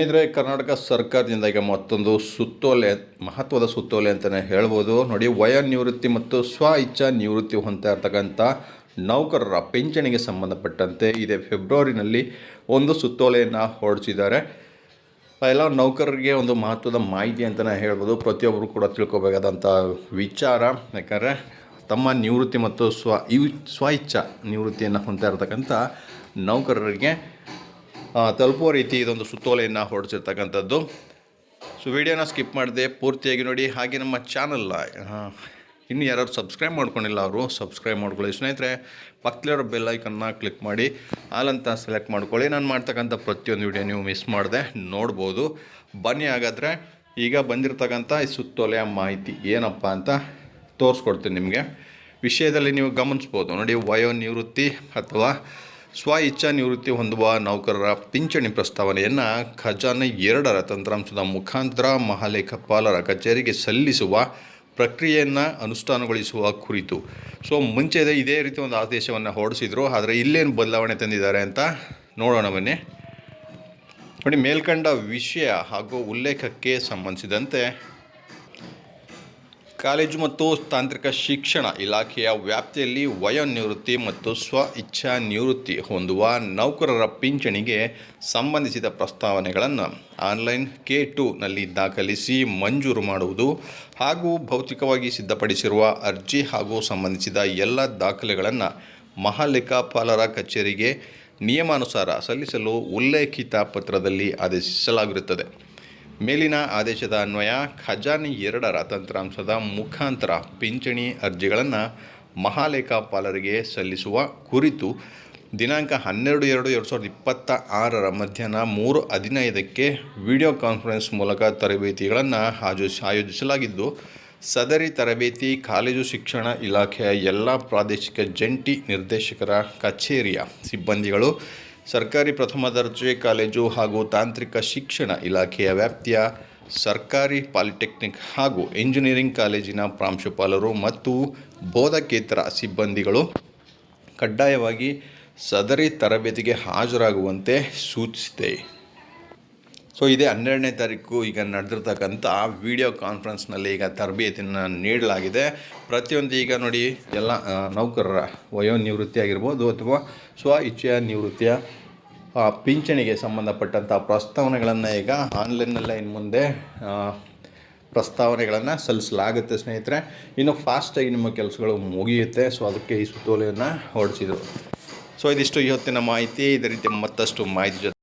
ಸ್ನೇಹಿತರೆ, ಕರ್ನಾಟಕ ಸರ್ಕಾರದಿಂದ ಈಗ ಮತ್ತೊಂದು ಸುತ್ತೋಲೆ, ಮಹತ್ವದ ಸುತ್ತೋಲೆ ಅಂತಲೇ ಹೇಳ್ಬೋದು. ನೋಡಿ, ವಯ ನಿವೃತ್ತಿ ಮತ್ತು ಸ್ವ ಇಚ್ಛಾ ನಿವೃತ್ತಿ ಹೊಂದ್ತಾ ಇರ್ತಕ್ಕಂಥ ನೌಕರರ ಪಿಂಚಣಿಗೆ ಸಂಬಂಧಪಟ್ಟಂತೆ ಇದೇ ಫೆಬ್ರವರಿನಲ್ಲಿ ಒಂದು ಸುತ್ತೋಲೆಯನ್ನು ಹೊರಡಿಸಿದ್ದಾರೆ. ಎಲ್ಲ ನೌಕರರಿಗೆ ಒಂದು ಮಹತ್ವದ ಮಾಹಿತಿ ಅಂತಲೇ ಹೇಳ್ಬೋದು. ಪ್ರತಿಯೊಬ್ಬರು ಕೂಡ ತಿಳ್ಕೊಬೇಕಾದಂಥ ವಿಚಾರ. ಯಾಕಂದರೆ, ತಮ್ಮ ನಿವೃತ್ತಿ ಮತ್ತು ಸ್ವ ಇವ್, ಸ್ವ ಇಚ್ಛಾ ನಿವೃತ್ತಿಯನ್ನು ಹೊಂದ್ತಾ ಇರತಕ್ಕಂಥ ನೌಕರರಿಗೆ ತಲುಪುವ ರೀತಿ ಇದೊಂದು ಸುತ್ತೋಲೆಯನ್ನು ಹೊರಡಿಸಿರ್ತಕ್ಕಂಥದ್ದು ಸೊ ವಿಡಿಯೋನ ಸ್ಕಿಪ್ ಮಾಡಿದೆ ಪೂರ್ತಿಯಾಗಿ ನೋಡಿ. ಹಾಗೆ ನಮ್ಮ ಚಾನಲ್ನ ಇನ್ನು ಯಾರು ಸಬ್ಸ್ಕ್ರೈಬ್ ಮಾಡ್ಕೊಂಡಿಲ್ಲ ಅವರು ಸಬ್ಸ್ಕ್ರೈಬ್ ಮಾಡ್ಕೊಳ್ಳಿ. ಸ್ನೇಹಿತರೆ ಪಕ್ಕದಲ್ಲಿರೋ ಬೆಲ್ ಐಕನ್ನ ಕ್ಲಿಕ್ ಮಾಡಿ. ಆಲಂತ ಸೆಲೆಕ್ಟ್ ಮಾಡ್ಕೊಳ್ಳಿ. ನಾನು ಮಾಡ್ತಕ್ಕಂಥ ಪ್ರತಿಯೊಂದು ವಿಡಿಯೋ ನೀವು ಮಿಸ್ ಮಾಡಿದೆ, ನೋಡ್ಬೋದು. ಬನ್ನಿ ಹಾಗಾದರೆ, ಈಗ ಬಂದಿರತಕ್ಕಂಥ ಈ ಸುತ್ತೋಲೆಯ ಮಾಹಿತಿ ಏನಪ್ಪ ಅಂತ ತೋರಿಸ್ಕೊಡ್ತೀನಿ ನಿಮಗೆ. ವಿಷಯದಲ್ಲಿ ನೀವು ಗಮನಿಸ್ಬೋದು. ನೋಡಿ ವಯೋ ನಿವೃತ್ತಿ ಅಥವಾ ಸ್ವ ಇಚ್ಛಾ ನಿವೃತ್ತಿ ಹೊಂದುವ ನೌಕರರ ಪಿಂಚಣಿ ಪ್ರಸ್ತಾವನೆಯನ್ನು ಖಜಾನೆ ಎರಡರ ತಂತ್ರಾಂಶದ ಮುಖಾಂತರ ಮಹಾಲೇಖಪಾಲರ ಕಚೇರಿಗೆ ಸಲ್ಲಿಸುವ ಪ್ರಕ್ರಿಯೆಯನ್ನು ಅನುಷ್ಠಾನಗೊಳಿಸುವ ಕುರಿತು. ಸೊ ಮುಂಚೆ ಇದೇ ರೀತಿ ಒಂದು ಆದೇಶವನ್ನು ಹೊರಡಿಸಿದ್ರು. ಆದರೆ ಇಲ್ಲೇನು ಬದಲಾವಣೆ ತಂದಿದ್ದಾರೆ ಅಂತ ನೋಡೋಣ ಬನ್ನಿ. ನೋಡಿ, ಮೇಲ್ಕಂಡ ವಿಷಯ ಹಾಗೂ ಉಲ್ಲೇಖಕ್ಕೆ ಸಂಬಂಧಿಸಿದಂತೆ ಕಾಲೇಜು ಮತ್ತು ತಾಂತ್ರಿಕ ಶಿಕ್ಷಣ ಇಲಾಖೆಯ ವ್ಯಾಪ್ತಿಯಲ್ಲಿ ವಯೋನಿವೃತ್ತಿ ಮತ್ತು ಸ್ವ ಇಚ್ಛಾ ನಿವೃತ್ತಿ ಹೊಂದುವ ನೌಕರರ ಪಿಂಚಣಿಗೆ ಸಂಬಂಧಿಸಿದ ಪ್ರಸ್ತಾವನೆಗಳನ್ನು ಆನ್ಲೈನ್ ಕೆ ಟುನಲ್ಲಿ ದಾಖಲಿಸಿ ಮಂಜೂರು ಮಾಡುವುದು ಹಾಗೂ ಭೌತಿಕವಾಗಿ ಸಿದ್ಧಪಡಿಸಿರುವ ಅರ್ಜಿ ಹಾಗೂ ಸಂಬಂಧಿಸಿದ ಎಲ್ಲ ದಾಖಲೆಗಳನ್ನು ಮಹಾಲೇಖಾಪಾಲರ ಕಚೇರಿಗೆ ನಿಯಮಾನುಸಾರ ಸಲ್ಲಿಸಲು ಉಲ್ಲೇಖಿತ ಪತ್ರದಲ್ಲಿ ಆದೇಶಿಸಲಾಗಿರುತ್ತದೆ. ಮೇಲಿನ ಆದೇಶದ ಅನ್ವಯ, ಖಜಾನೆ ಎರಡರ ತಂತ್ರಾಂಶದ ಮುಖಾಂತರ ಪಿಂಚಣಿ ಅರ್ಜಿಗಳನ್ನು ಮಹಾಲೇಖಾಪಾಲರಿಗೆ ಸಲ್ಲಿಸುವ ಕುರಿತು ದಿನಾಂಕ ಹನ್ನೆರಡು ಎರಡು ಎರಡು ಸಾವಿರದ ಇಪ್ಪತ್ತ ಆರರ ಮಧ್ಯಾಹ್ನ ಮೂರು ಹದಿನೈದಕ್ಕೆ ವಿಡಿಯೋ ಕಾನ್ಫರೆನ್ಸ್ ಮೂಲಕ ತರಬೇತಿಗಳನ್ನು ಆಯೋಜಿಸ ಆಯೋಜಿಸಲಾಗಿದ್ದು, ಸದರಿ ತರಬೇತಿ, ಕಾಲೇಜು ಶಿಕ್ಷಣ ಇಲಾಖೆಯ ಎಲ್ಲ ಪ್ರಾದೇಶಿಕ ಜಂಟಿ ನಿರ್ದೇಶಕರ ಕಚೇರಿಯ ಸಿಬ್ಬಂದಿಗಳು ಸರ್ಕಾರಿ ಪ್ರಥಮ ದರ್ಜೆ ಕಾಲೇಜು ಹಾಗೂ ತಾಂತ್ರಿಕ ಶಿಕ್ಷಣ ಇಲಾಖೆಯ ವ್ಯಾಪ್ತಿಯ ಸರ್ಕಾರಿ ಪಾಲಿಟೆಕ್ನಿಕ್ ಹಾಗೂ ಇಂಜಿನಿಯರಿಂಗ್ ಕಾಲೇಜಿನ ಪ್ರಾಂಶುಪಾಲರು ಮತ್ತು ಬೋಧಕೇತರ ಸಿಬ್ಬಂದಿಗಳು ಕಡ್ಡಾಯವಾಗಿ ಸದರಿ ತರಬೇತಿಗೆ ಹಾಜರಾಗುವಂತೆ ಸೂಚಿಸಿದೆ. ಸೊ ಇದೇ ಹನ್ನೆರಡನೇ ತಾರೀಕು ಈಗ ನಡೆದಿರ್ತಕ್ಕಂಥ ವಿಡಿಯೋ ಕಾನ್ಫರೆನ್ಸ್ನಲ್ಲಿ ಈಗ ತರಬೇತಿಯನ್ನು ನೀಡಲಾಗಿದೆ. ಪ್ರತಿಯೊಂದು ಈಗ ನೋಡಿ ಎಲ್ಲ ನೌಕರರ ವಯೋ ನಿವೃತ್ತಿ ಆಗಿರ್ಬೋದು ಅಥವಾ ಸ್ವ ಇಚ್ಛೆಯ ನಿವೃತ್ತಿಯ ಪಿಂಚಣಿಗೆ ಸಂಬಂಧಪಟ್ಟಂಥ ಪ್ರಸ್ತಾವನೆಗಳನ್ನು ಈಗ ಆನ್ಲೈನ್ನಲ್ಲೇ ಇನ್ನು ಮುಂದೆ ಪ್ರಸ್ತಾವನೆಗಳನ್ನು ಸಲ್ಲಿಸಲಾಗುತ್ತೆ ಸ್ನೇಹಿತರೆ. ಇನ್ನು ಫಾಸ್ಟಾಗಿ ನಿಮ್ಮ ಕೆಲಸಗಳು ಮುಗಿಯುತ್ತೆ. ಸೊ ಅದಕ್ಕೆ ಈ ಸುತ್ತೋಲೆಯನ್ನು ಹೊರಡಿಸಿದರು. ಸೊ ಇದಿಷ್ಟು ಇವತ್ತಿನ ಮಾಹಿತಿ. ಇದೇ ರೀತಿ ಮತ್ತಷ್ಟು ಮಾಹಿತಿ ಜೊತೆ